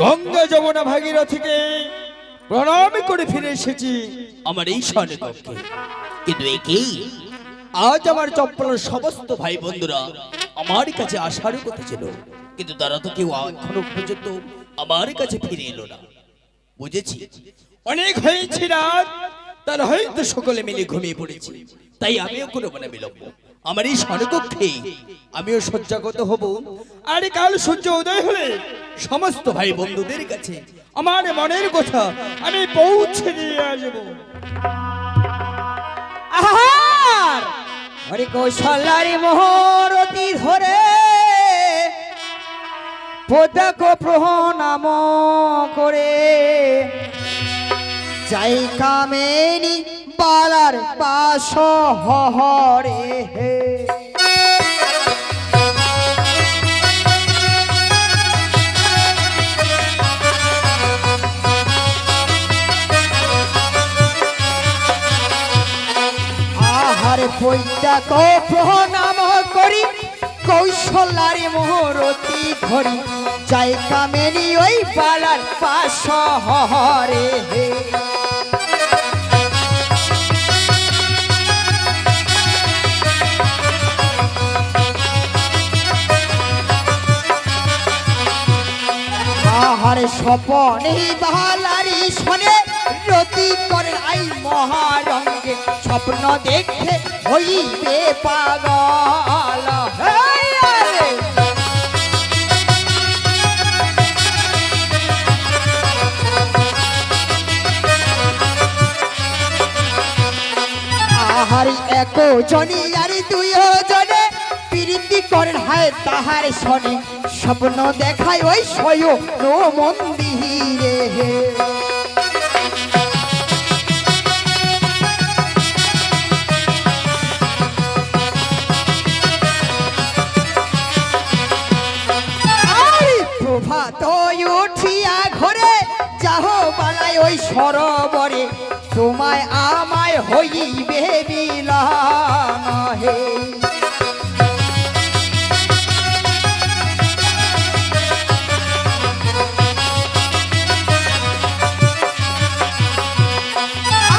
গঙ্গা যমুনা ভাগীরথীকে প্রণাম করে ফিরে এসেছি আমার এই স্বর্ণে কক্ষে কিন্তু একেই আজ আমার চপ্পলের সমস্ত ভাই বন্ধুরা আমার কাছে আসারও কথা ছিল। কিন্তু তারা তো কেউ এখনও পর্যন্ত আমার কাছে ফিরে এলো না। বুঝেছি? অনেক হয়েছে রাত, তার হয়তো সকলে মিলে ঘুমিয়ে পড়েছি। তাই আমিও কোনো মানে বিলম্ব। আমার এই স্বর্ণকক্ষে আমিও শয্যাগত হব। আর কাল সূর্য উদয় হলে সমস্ত ভাই বন্ধুদের কাছে আমার মনের কথা আমি পৌঁছে দিয়ে আসব। আহার! হরে কৌশলারি মোহরতি ধরে। পদক প্রণাম করে। যাই কামেনি বালার পাশ হরে হে। আহার পৈতাক প্রণাম কৌশলারি মোহরতি ধরি যাই কামেনি ওই পালার পাশ হরে হে। আহার স্বপনে শোনে, রতি করে আই মহারঙ্গে, স্বপ্ন দেখে হইবে পাগল। হেই আহার এক জনি, আর দুই জনে। প্রীতি করেন হায় তাহার শনি স্বপ্ন দেখায় ওই নো মন্দিরে। হে প্রভাত উঠিয়া ঘরে, যাহ বালায় ওই সরোবরে। তোমায় আমায় হইবে বিলান হে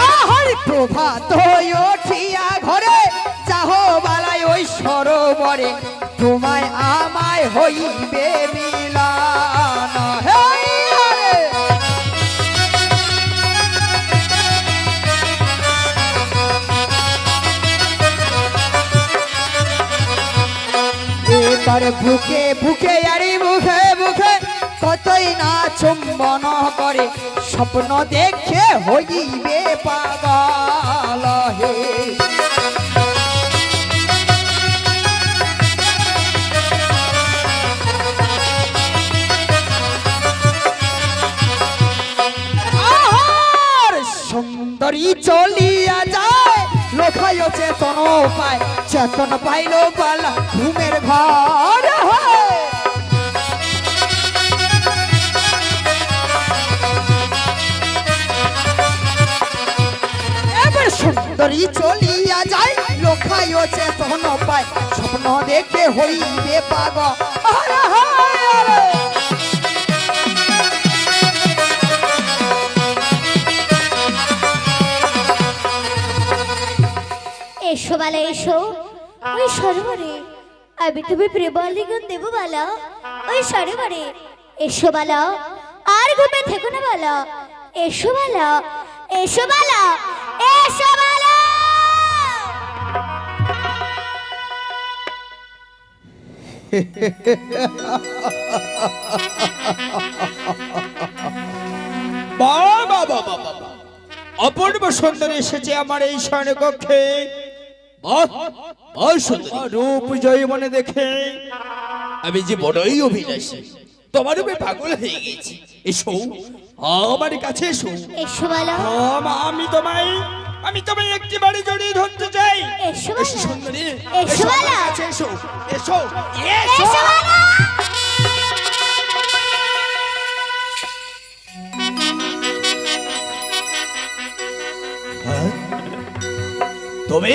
আহার প্রভাত উঠিয়া ঘরে যাহ বালায় ওই সরোবরে তোমায় আমায় হইবে এবার বুকে বুকে, আরে মুখে মুখে কতই না চুম্বন করে, স্বপ্ন দেখে হইবে পাগল হে। সুন্দরী চলিয়া যায়। লোকায় চেতন পায়, চেতন পাইল বালা ঘুমের ঘর এবার সুন্দরী চলিয়া যায় লোকায় চেতন পায়, স্বপ্ন দেখে হইবে পাগ আরে। এসো বালা, এসো। ওই সরোবরে। আমি তুমি প্রেমালিগন দেব বালা। ওই সরোবরে। এসো বালা। আর ঘুমে থেকো না বালা। এসো বালা। এসো বালা। এসো বালা। বাবা বাবা বাবা অপূর্ব সুন্দর এসেছে আমার এই স্বর্ণকক্ষে। সুন্দর রূপ জয় মনে দেখে আমি যে বড়ই অভিলাষী তোমার রূপে পাগল হয়ে গেছি এসো আমার কাছে এসো। এসো আমি তোমায় আমি তোমায় একটি বাড়ি জড়িয়ে ধরতে চাই। এসো সুন্দরী এসো এসো এসো। এসো হ্যাঁ? তুমি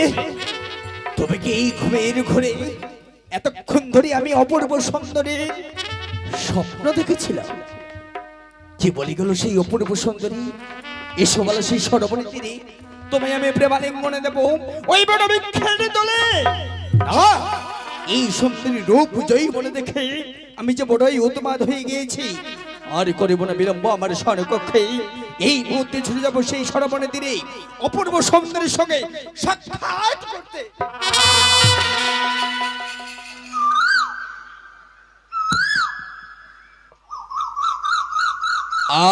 তবে কি এই ঘুমের ঘুরে এতক্ষণ ধরে আমি অপূর্ব সুন্দরী স্বপ্ন দেখেছিলাম? কি বলি গেল সেই অপূর্ব সুন্দরী? এসো বলো সেই সরবণী তীরে তোমায় আমি প্রেমালিঙ্গনে দেব। ওই বড় বিখ্যাত দলে। এই সুন্দরী রূপ জয়ী বলে দেখে আমি যে বড়ই উন্মাদ হয়ে গিয়েছি, আর করিব না বিলম্ব আমার স্বর্ণকক্ষে এই মুহূর্তে ছুটে যাব সেই সরবণে তীরে অপূর্ব সুন্দরীর সঙ্গে সাক্ষাৎ করতে।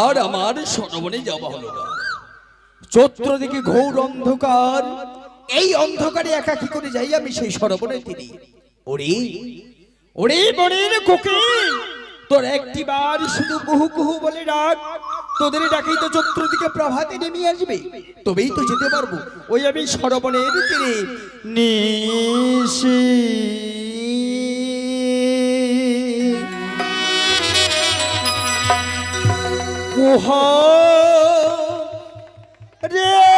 আর আমার সরবণে যাওয়া হলো না। চতুর্দিকে ঘোর অন্ধকার। এই অন্ধকারে একা কি করে যাই আমি সেই সরবণে তিনি ওরে ওরে বরের কোকে তোর একটি বার শুধু কুহু কুহু বলে ডাক। তোদের ডাকেই তো চতুর্দিকে প্রভাতে নেমে আসবে। তবেই তো যেতে পারব। ওই আমি সরবণের তীরে নিশি। পোহা রে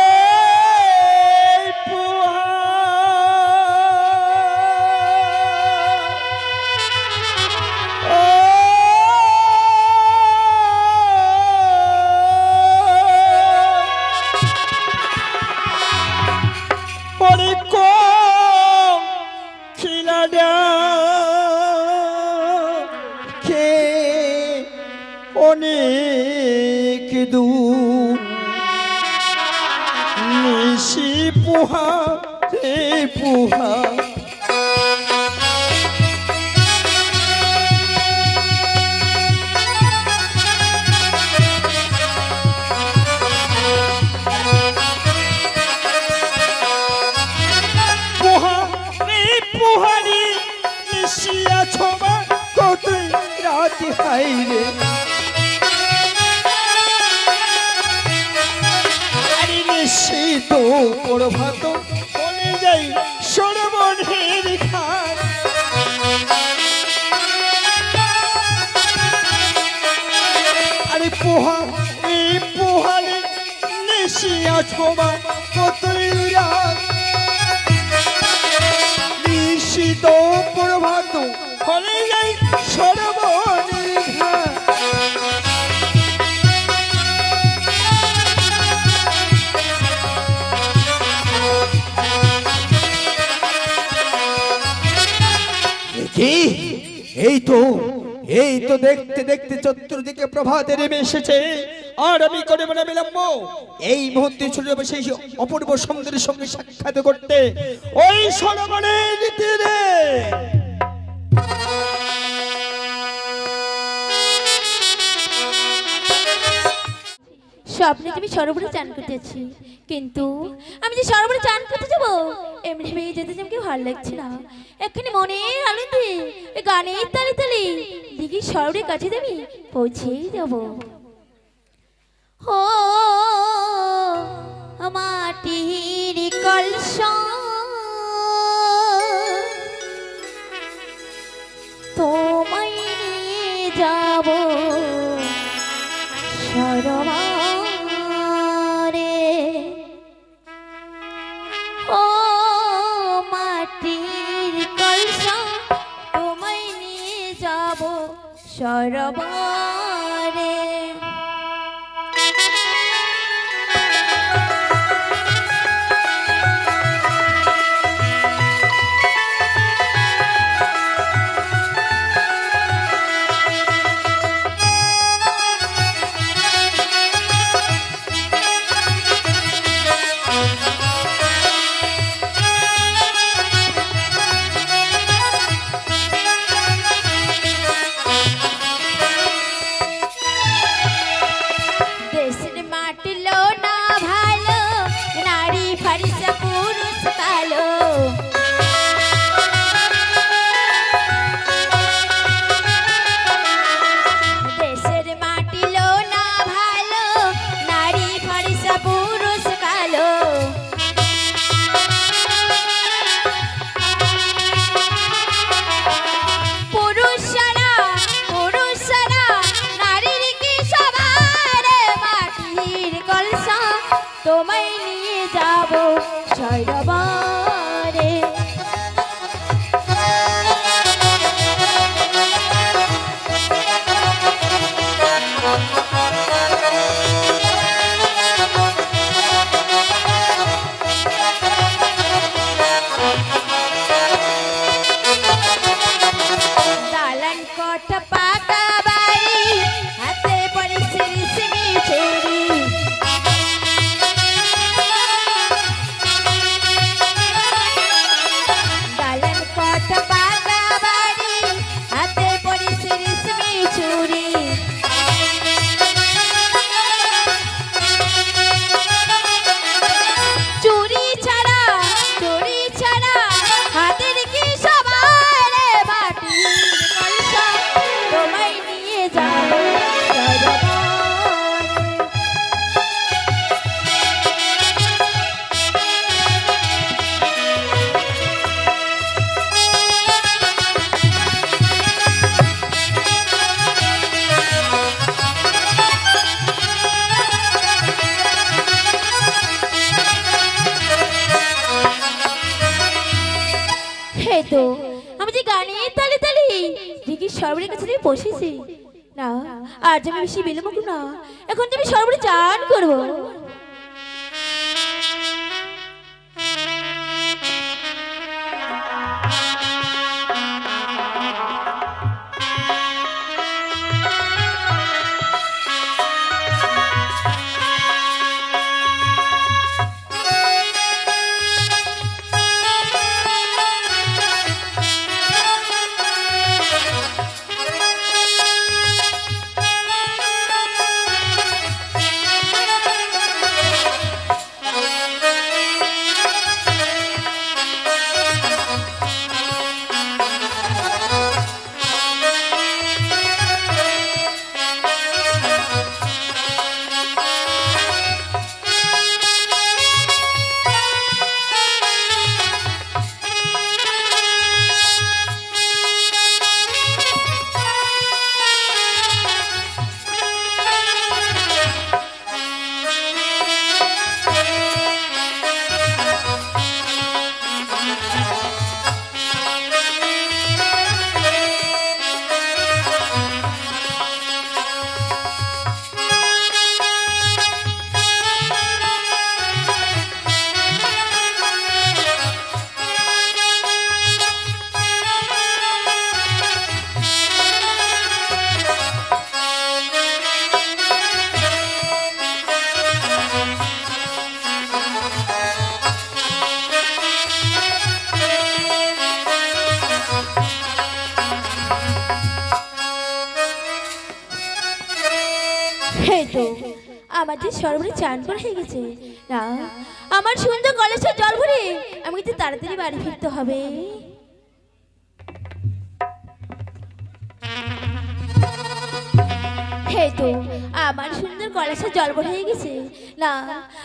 হাইরে আরে নিশ্চিত প্রভাত বলে যাই সরবণের খান আরে পোহা এই নিশিয়া ছোবা কতই তো এই তো দেখতে দেখতে চতুর্দিকে প্রভাতে নেমে এসেছে। আর আমি করে মনে বিলম্ব, এই মুহূর্তে ছুটে যাবে সেই অপূর্ব সুন্দরের সঙ্গে সাক্ষাৎ করতে ওই সরবণের তীরে স্বপ্নে তুমি সরোবরে চান করতেছি। কিন্তু আমি যে সরোবরে চান করতে যাব এমনি ভেবে যেতে যেমন ভালো লাগছে না। এখানে মনের আনন্দে গানের তালে তালে দিঘি সরোবরের কাছে দেবি পৌঁছেই যাব। ও মাটির কলস। তোমায় যাব। সরবারে সরবারে চান করে হয়ে গেছে। না, আমার সুন্দর কলেজের জল ভরে আমি কিন্তু তাড়াতাড়ি বাড়ি ফিরতে হবে। তো, আমার সুন্দর কলেজের জল ভরে হয়ে গেছে। না,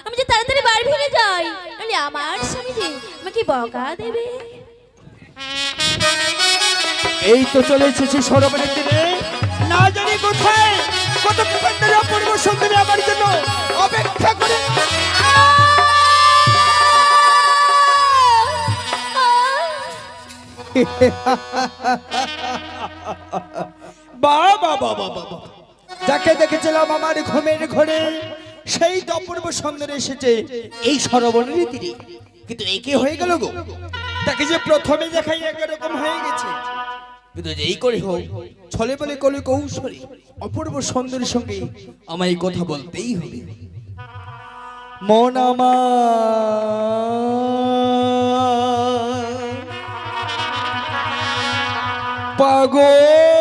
আমি যে তাড়াতাড়ি বাড়ি ফিরে যাই, নাহলে আমার স্বামী যে আমাকে বকা দেবে। এই তো চলে এসেছি সরোবরের দিনে না জানি কোথায়। বা। যাকে দেখেছিলাম আমার ঘুমের ঘরে, সেই তো অপূর্ব সুন্দর এসেছে। এই সরোবরের তীরে। কিন্তু একে হয়ে গেল গো? তাকে যে প্রথমে দেখাই একরকম হয়ে গেছে। কিন্তু যেই করে হোক, ছলে বলে কলে কৌশলে, অপূর্ব সুন্দরের সঙ্গে আমায় এই কথা বলতেই হবে। মন আমার পাগল।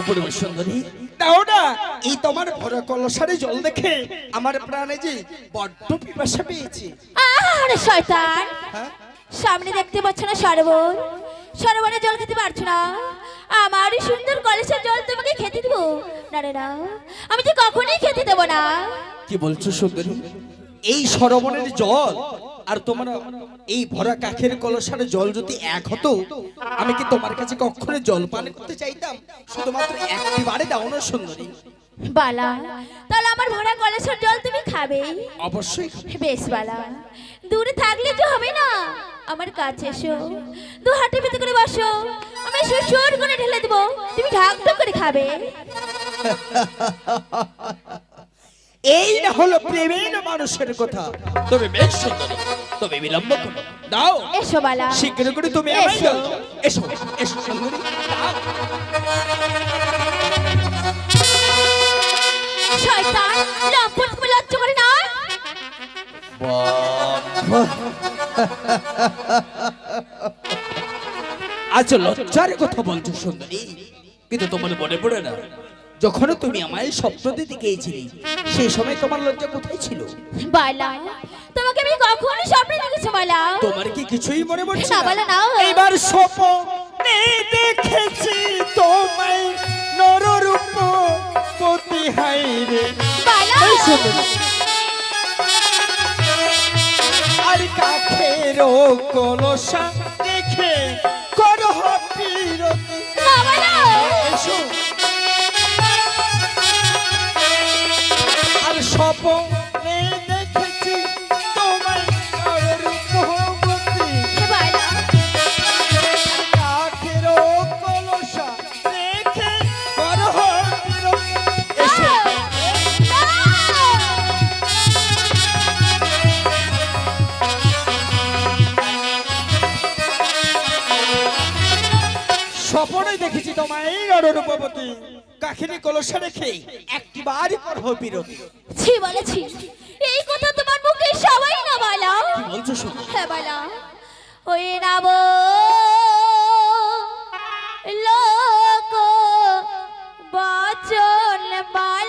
অপূর্ব সুন্দরী। দাও না এই তোমার ভরা কলসারে জল দেখে আমার প্রাণে যে বড্ড পিপাসা পেয়েছে। আরে শয়তান হ্যাঁ? সামনে দেখতে পাচ্ছ না সরোবর? সরোবরে জল খেতে পারছ না? আমার সুন্দর কলেজের জল তোমাকে খেতে দেবো। না রে না আমি তো কখনোই খেতে দেবো না। কি বলছো সুন্দরী? এই সরবনের জল আর তোমার এই ভরা কাখের কলসার জল যদি এক হতো আমি কি তোমার কাছে কখনো জল পান করতে চাইতাম? শুধুমাত্র একটি বারে দাও না সুন্দরী। বালা তাহলে আমার ভরা কলেজের জল তুমি খাবে? অবশ্যই বেশ বালা দূরে থাকলে তো হবে না। আমার কাছে এসো দু হাতে পেতে করে বসো। আমি সুর করে ঢেলে দেবো। তুমি ঢাক ঢাক করে খাবে। এই না হলো প্রেমের মানুষের কথা। তুমি বেশ সুন্দরী তবে বিলম্ব করো। দাও। এসো বালা। শীঘ্র করে তুমি আমায় এসো। দাও। এসো এসো। সুন্দরী শয়তান লম্পট তুমি লজ্জা করে না? আচ্ছা লজ্জার কথা বলছো সুন্দরী। কিন্তু তোমার মনে পড়ে না? যখন তুমি আমায় স্বপ্ন দিতে গিয়েছিলে সেই সময় তোমার লজ্জা কোথায় ছিল? বালা তোমাকে আমি কখনো স্বপ্নে দেখেছি বালা। তোমার কি কিছুই মনে পড়ছে না? বলো না। এইবার স্বপ্নে দেখেছি তোমায় নররূপ পতি হাই রে। বালা। এই সুন্দরী। আর কাখের কলসা দেখে করহ বিরতি না তোমায় রূপবতী। কাখের কলসা রেখে একটি বাড়ি করহ বিরতি ছি বলেছি এই কথা তোমার মুখে সবাই না বালা? কি বলছো শুনো। হ্যাঁ বালা। ওই নাব লোক বাচন বালার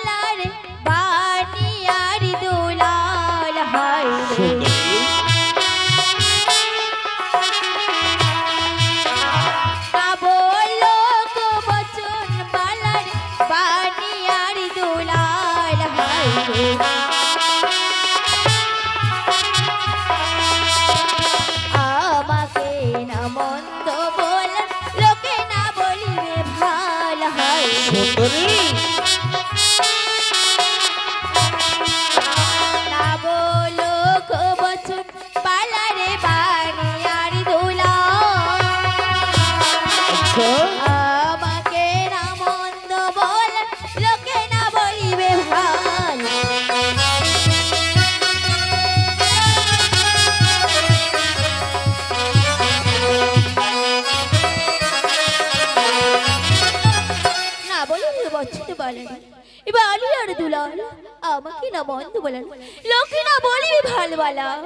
আমাকে না মন্দ বলেন। লোকে না বলিবি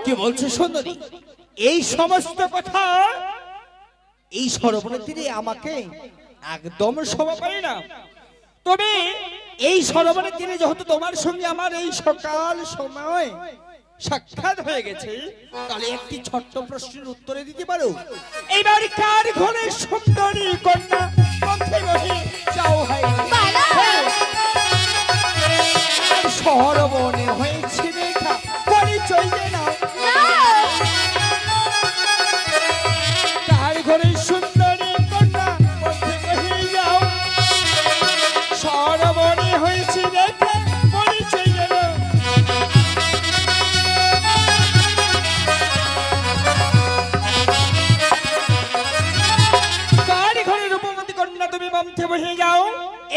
কি বলছো সুন্দরী? এই সমস্ত কথা এই আমাকে একদম শোভা না। তবে এই তীরে যেহেতু তোমার সঙ্গে আমার এই সকাল সময় সাক্ষাৎ হয়ে গেছে তাহলে একটি ছোট্ট প্রশ্নের উত্তরে দিতে পারো। এইবার কার ঘরে সুন্দরী কন্যা? পথে বালা বনে হয়েছে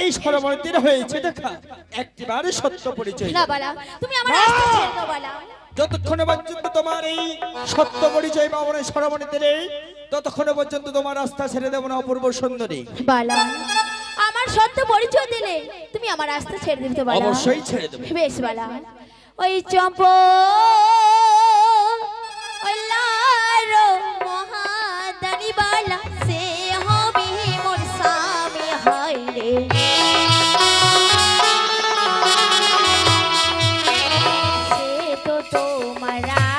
এই সরবর্তীর হয়েছে দেখা। একটিবারে সত্য পরিচয়। না বালা তুমি আমার রাস্তা ছেড়ে দাও বালা যতক্ষণ পর্যন্ত তোমার এই সত্য পরিচয় পাবো না সরবর্তীতে ততক্ষণ পর্যন্ত তোমার রাস্তা ছেড়ে দেবো না অপূর্ব সুন্দরী। বালা আমার সত্য পরিচয় দিলে তুমি আমার রাস্তা ছেড়ে দিতে বালা। অবশ্যই ছেড়ে দেবো। বেশ বালা ওই চম্প ওই লারো মহাদানি বালা সে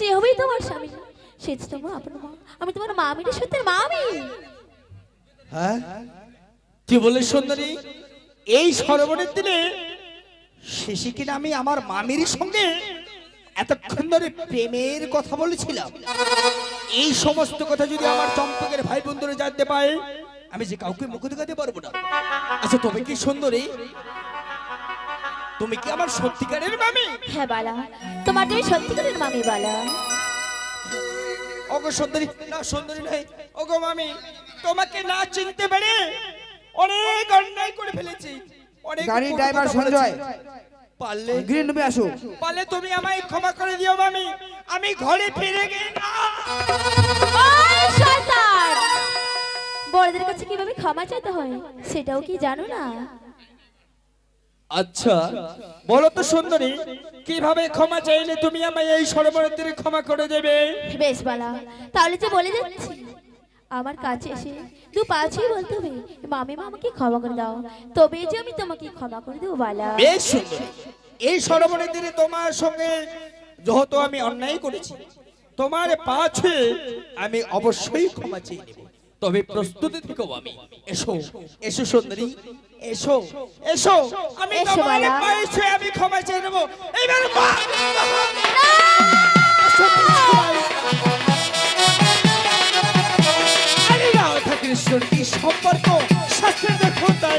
সে হবেই তোমার স্বামী। সে তোমার আপন মা। আমি তোমার মামির সত্যের মামি। হ্যাঁ? কি বলে সুন্দরী? এই সরোবরের দিনে শেষে কিনা আমি আমার মামির সঙ্গে এতক্ষণ ধরে প্রেমের কথা বলেছিলাম। এই সমস্ত কথা যদি আমার চম্পকের ভাই বন্ধুরা জানতে পায়, আমি যে কাউকে মুখ দেখাতে পারব না। আচ্ছা তবে কি সুন্দরী? তুমি কি আমার সত্যিকারের মামি? হ্যাঁ বালা। তোমার তুমি সত্যিকারের মামি বালা। ওগো সুন্দরী না সুন্দরী নয়। ওগো মামি তোমাকে না চিনতে পেরে অনেক অন্যায় করে ফেলেছি। অনেক গাড়ির ড্রাইভার সঞ্জয়। পারলে গ্রিন রুমে আসো। পারলে তুমি আমায় ক্ষমা করে দিও মামি। আমি ঘরে ফিরে শয়তান! বড়দের কাছে কীভাবে ক্ষমা চাইতে হয় সেটাও কি জানো না? আচ্ছা বলো তো সুন্দরী কীভাবে ক্ষমা চাইলে তুমি আমায় এই সরোবরের ক্ষমা করে দেবে? বেশ বালা তাহলে যে বলে যাচ্ছি। আমার কাছে এসে দু পাঁচই বলতে হবে মামি মামাকে ক্ষমা করে দাও তবে যে আমি তোমাকে ক্ষমা করে দেবো বালা। বেশ সুন্দর এই সরোবরের তীরে তোমার সঙ্গে যেহেতু আমি অন্যায় করেছি তোমার পাছে আমি অবশ্যই ক্ষমা চেয়ে নেব। তবে প্রস্তুতি থেকেও আমি। এসো এসো সুন্দরী এসো এসো। আমি তোমার। পায়ে ছুঁয়ে আমি ক্ষমা চেয়ে নেব। এইবার মা কৃষ্ণর কি সম্পর্ক? শাস্ত্রে দেখো তাই।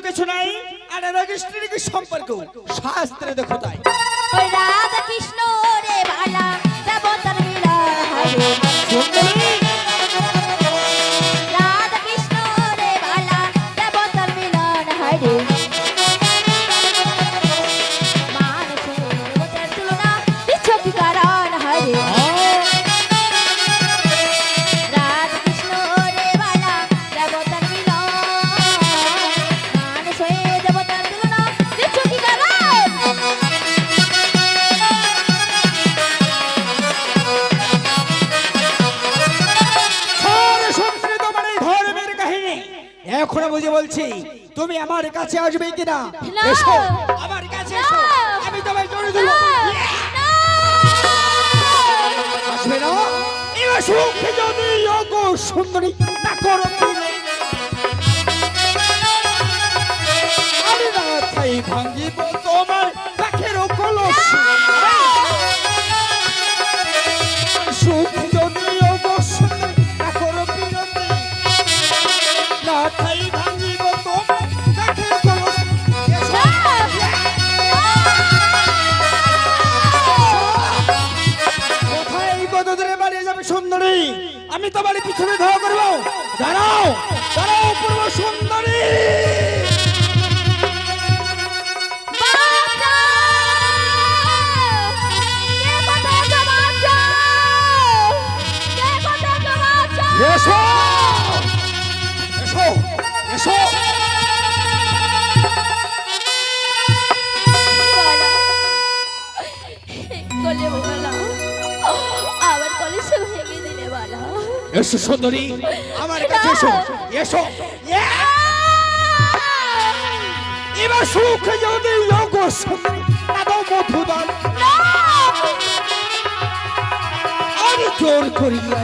কিছু নাই আর কৃষ্ণের কি সম্পর্ক? শাস্ত্রে দেখো তাই। আমার কাছে আসবে কিনা? এসো আমার কাছে এসো। আমি তোমায় জড়ে দেব আসবে না? এবার সুখে যদি যোগ সুন্দরী না করো। আমি না তাই ভাঙ্গিব। সুন্দরী আমার কাছে এসো এসো। এবার সুখ যদি লোক মধুদান আমি জোর করিয়া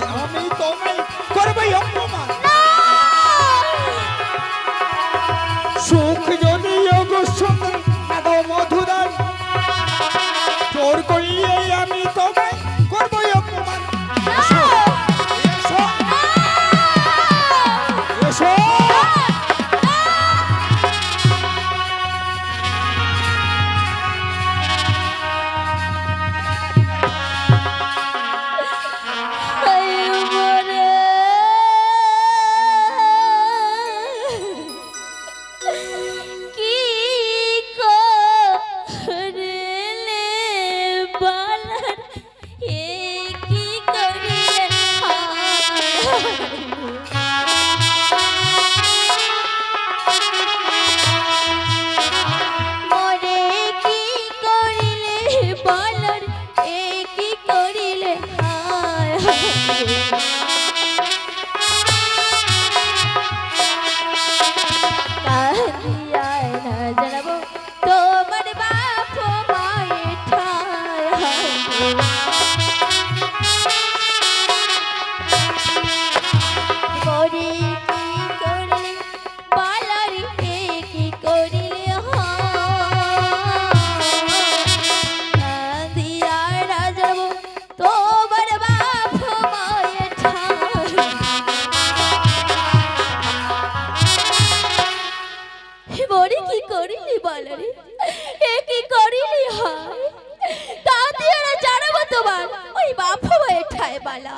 হয়ে ঠায় বালা।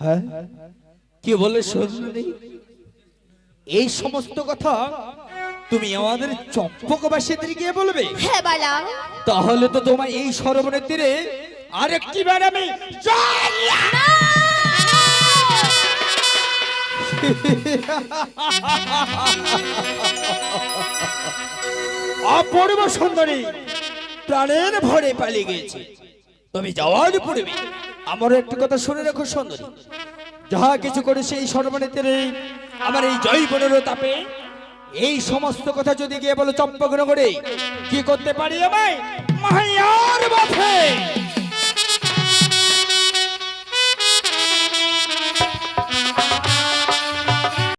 হ্যাঁ? কি বলে সুন্দরী এই সমস্ত কথা তুমি আমাদের চম্পকবাসীদের গিয়ে বলবে? হ্যাঁ বালা। তাহলে তো তোমার এই সরোবরের তীরে আরেকটি বার আমি অপূর্ব সুন্দরী প্রাণের ভরে পালিয়ে গিয়েছে। তুমি যাওয়ার পূর্বে আমার একটি কথা শুনে রাখো, সুন্দরী। যাহা কিছু করে সেই সরোবরের তীরে, আমার এই জয় বনের তাপে। এই সমস্ত কথা যদি গিয়ে বলো চম্পকনগরে কি করতে পারি আমায়? মায়ার বাফে